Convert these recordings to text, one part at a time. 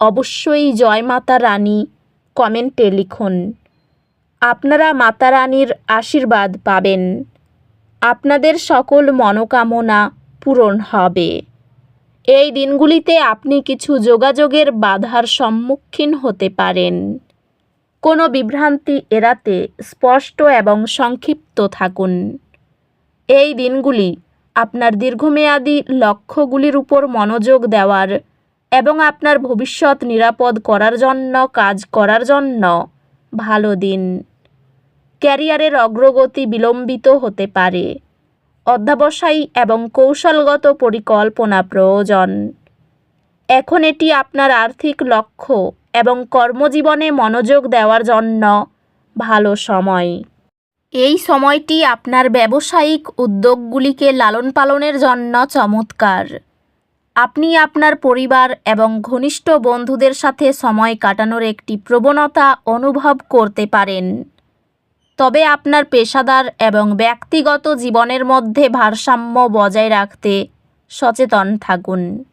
অবশ্যই জয় মাতা রানী কমেন্টে লিখুন। আপনারা মাতা রানীর আশীর্বাদ পাবেন। আপনাদের সকল মনোকামনা পূরণ হবে। এই দিনগুলিতে আপনি কিছু যোগাযোগের বাধার সম্মুখীন হতে পারেন। কোনো বিভ্রান্তি এড়াতে স্পষ্ট এবং সংক্ষিপ্ত থাকুন। এই দিনগুলি আপনার দীর্ঘমেয়াদী লক্ষ্যগুলির উপর মনোযোগ দেওয়ার এবং আপনার ভবিষ্যৎ নিরাপদ করার জন্য, কাজ করার জন্য। ভালো দিন। ক্যারিয়ারের অগ্রগতি বিলম্বিত হতে পারে। অধ্যাবসায়ী এবং কৌশলগত পরিকল্পনা প্রয়োজন। এখন এটি আপনার আর্থিক লক্ষ্য এবং কর্মজীবনে মনোযোগ দেওয়ার জন্য ভালো সময়। এই সময়টি আপনার ব্যবসায়িক উদ্যোগগুলিকে লালন পালনের জন্য চমৎকার। আপনি আপনার পরিবার এবং ঘনিষ্ঠ বন্ধুদের সাথে সময় কাটানোর একটি প্রবণতা অনুভব করতে পারেন। তবে আপনার পেশাদার এবং ব্যক্তিগত জীবনের মধ্যে ভারসাম্য বজায় রাখতে সচেতন থাকুন।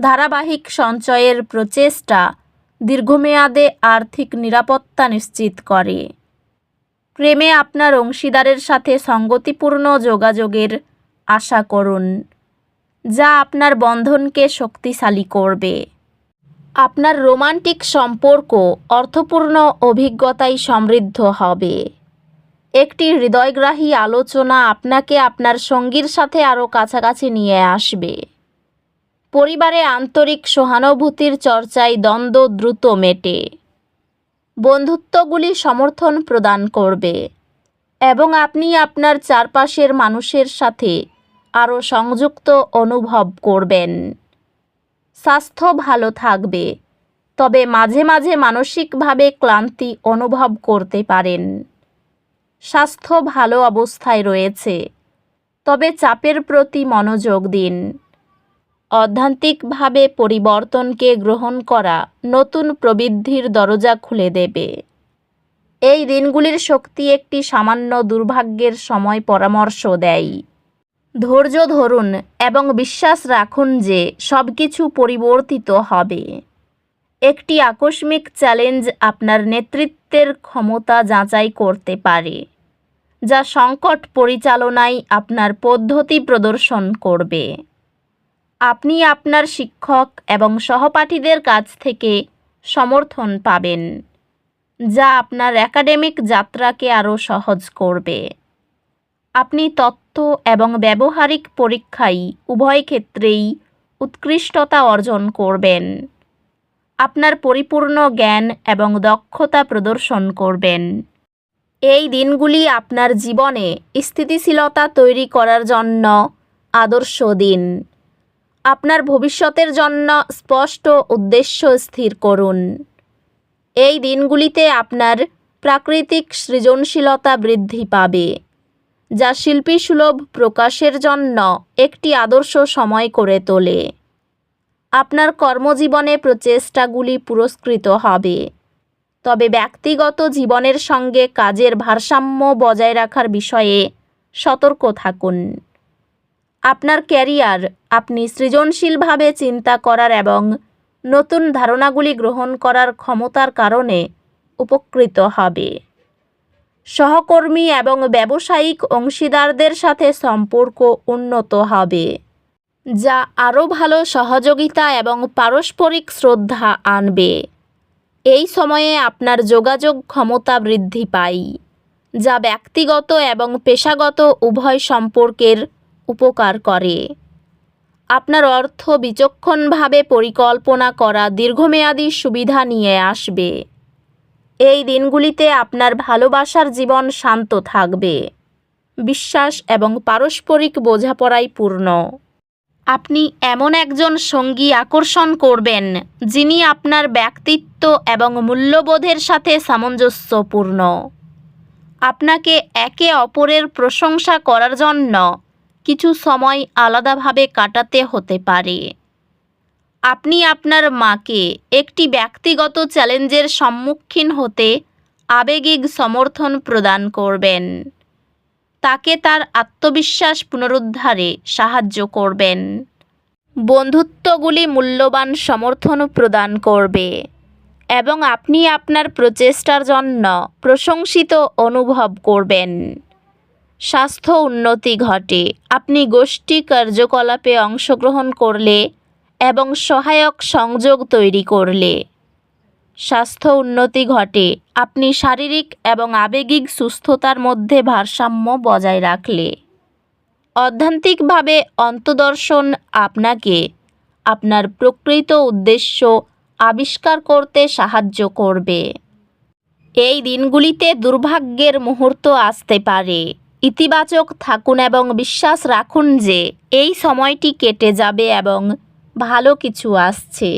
ধারাবাহিক সঞ্চয়ের প্রচেষ্টা দীর্ঘমেয়াদে আর্থিক নিরাপত্তা নিশ্চিত করে। প্রেমে আপনার অংশীদারের সাথে সঙ্গতিপূর্ণ যোগাযোগের আশা করুন। যা আপনার বন্ধনকে শক্তিশালী করবে। আপনার রোমান্টিক সম্পর্ক অর্থপূর্ণ অভিজ্ঞতায় সমৃদ্ধ হবে। একটি হৃদয়গ্রাহী আলোচনা আপনাকে আপনার সঙ্গীর সাথে আরও কাছাকাছি নিয়ে আসবে। পরিবারে আন্তরিক সহানুভূতির চর্চায় দ্বন্দ্ব দ্রুত মেটে। বন্ধুত্বগুলি সমর্থন প্রদান করবে। এবং আপনি আপনার চারপাশের মানুষের সাথে আরও সংযুক্ত অনুভব করবেন। স্বাস্থ্য ভালো থাকবে, তবে মাঝে মাঝে মানসিকভাবে ক্লান্তি অনুভব করতে পারেন। স্বাস্থ্য ভালো অবস্থায় রয়েছে, তবে চাপের প্রতি মনোযোগ দিন। অধ্যান্তিকভাবে পরিবর্তনকে গ্রহণ করা নতুন প্রবৃদ্ধির দরজা খুলে দেবে। এই দিনগুলির শক্তি একটি সামান্য দুর্ভাগ্যের সময় পরামর্শ দেয়। ধৈর্য ধরুন এবং বিশ্বাস রাখুন যে সব কিছু পরিবর্তিত হবে। একটি আকস্মিক চ্যালেঞ্জ আপনার নেতৃত্বের ক্ষমতা যাচাই করতে পারে, যা সংকট পরিচালনায় আপনার পদ্ধতি প্রদর্শন করবে। আপনি আপনার শিক্ষক এবং সহপাঠীদের কাছ থেকে সমর্থন পাবেন, যা আপনার একাডেমিক যাত্রাকে আরও সহজ করবে। আপনি তত্ত্ব এবং ব্যবহারিক পরীক্ষায় উভয় ক্ষেত্রেই উৎকৃষ্টতা অর্জন করবেন। আপনার পরিপূর্ণ জ্ঞান এবং দক্ষতা প্রদর্শন করবেন। এই দিনগুলি আপনার জীবনে স্থিতিশীলতা তৈরি করার জন্য আদর্শ দিন। আপনার ভবিষ্যতের জন্য স্পষ্ট উদ্দেশ্য স্থির করুন। এই দিনগুলিতে আপনার প্রাকৃতিক সৃজনশীলতা বৃদ্ধি পাবে। যা শিল্পী সুলভ প্রকাশের জন্য একটি আদর্শ সময় করে তোলে। আপনার কর্মজীবনে প্রচেষ্টাগুলি পুরস্কৃত হবে। তবে ব্যক্তিগত জীবনের সঙ্গে কাজের ভারসাম্য বজায় রাখার বিষয়ে সতর্ক থাকুন। আপনার ক্যারিয়ার আপনি সৃজনশীলভাবে চিন্তা করার এবং নতুন ধারণাগুলি গ্রহণ করার ক্ষমতার কারণে উপকৃত হবে। সহকর্মী এবং ব্যবসায়িক অংশীদারদের সাথে সম্পর্ক উন্নত হবে, যা আরও ভালো সহযোগিতা এবং পারস্পরিক শ্রদ্ধা আনবে। এই সময়ে আপনার যোগাযোগ ক্ষমতা বৃদ্ধি পায়, যা ব্যক্তিগত এবং পেশাগত উভয় সম্পর্কের উপকার করে। আপনার অর্থ বিচক্ষণভাবে পরিকল্পনা করা দীর্ঘমেয়াদী সুবিধা নিয়ে আসবে। এই দিনগুলিতে আপনার ভালোবাসার জীবন শান্ত থাকবে। বিশ্বাস এবং পারস্পরিক বোঝাপড়ায় পূর্ণ। আপনি এমন একজন সঙ্গী আকর্ষণ করবেন, যিনি আপনার ব্যক্তিত্ব এবং মূল্যবোধের সাথে সামঞ্জস্যপূর্ণ। আপনাকে একে অপরের প্রশংসা করার জন্য কিছু সময় আলাদাভাবে কাটাতে হতে পারে। আপনি আপনার মাকে একটি ব্যক্তিগত চ্যালেঞ্জের সম্মুখীন হতে আবেগিক সমর্থন প্রদান করবেন। তাকে তার আত্মবিশ্বাস পুনরুদ্ধারে সাহায্য করবেন। বন্ধুত্বগুলি মূল্যবান সমর্থন প্রদান করবে এবং আপনি আপনার প্রচেষ্টার জন্য প্রশংসিত অনুভব করবেন। স্বাস্থ্য উন্নতি ঘটে। আপনি গোষ্ঠী কার্যকলাপে অংশগ্রহণ করলে এবং সহায়ক সংযোগ তৈরি করলে। স্বাস্থ্য উন্নতি ঘটে। আপনি শারীরিক এবং আবেগিক সুস্থতার মধ্যে ভারসাম্য বজায় রাখলে। অধ্যান্তিকভাবে অন্তদর্শন আপনাকে আপনার প্রকৃত উদ্দেশ্য আবিষ্কার করতে সাহায্য করবে। এই দিনগুলিতে দুর্ভাগ্যের মুহূর্ত আসতে পারে। ইতিবাচক থাকুন এবং বিশ্বাস রাখুন যে এই সময়টি কেটে যাবে এবং ভালো কিছু আসছে।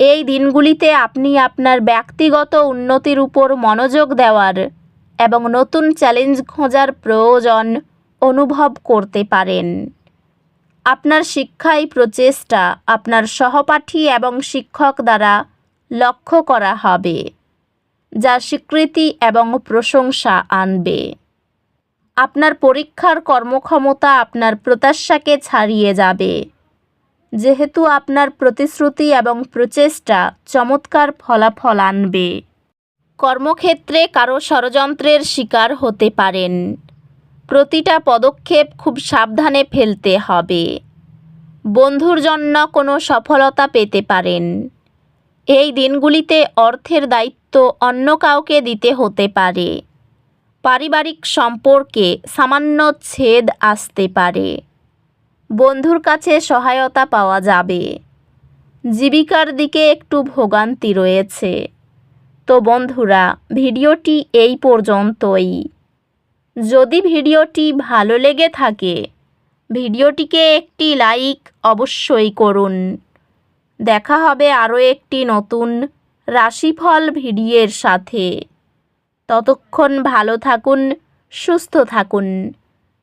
এই দিনগুলিতে আপনি আপনার ব্যক্তিগত উন্নতির উপর মনোযোগ দেওয়ার এবং নতুন চ্যালেঞ্জ খোঁজার প্রয়োজন অনুভব করতে পারেন। আপনার শিক্ষায় প্রচেষ্টা আপনার সহপাঠী এবং শিক্ষক দ্বারা লক্ষ্য করা হবে, যা স্বীকৃতি এবং প্রশংসা আনবে। আপনার পরীক্ষার কর্মক্ষমতা আপনার প্রত্যাশাকে ছাড়িয়ে যাবে। যেহেতু আপনার প্রতিশ্রুতি এবং প্রচেষ্টা চমৎকার ফলাফল আনবে। কর্মক্ষেত্রে কারও ষড়যন্ত্রের শিকার হতে পারেন। প্রতিটা পদক্ষেপ খুব সাবধানে ফেলতে হবে। বন্ধুর জন্য কোনো সফলতা পেতে পারেন। এই দিনগুলিতে অর্থের দায়িত্ব অন্য কাউকে দিতে হতে পারে। পারিবারিক সম্পর্কে সামান্য ছেদ আসতে পারে। বন্ধুর কাছে সহায়তা পাওয়া যাবে। জীবিকার দিকে একটু ভোগান্তি রয়েছে। তো বন্ধুরা, ভিডিওটি এই পর্যন্তই। যদি ভিডিওটি ভালো লেগে থাকে, ভিডিওটিকে একটি লাইক অবশ্যই করুন। দেখা হবে আরও একটি নতুন রাশিফল ভিডিওর সাথে। ততক্ষণ ভালো থাকুন, সুস্থ থাকুন।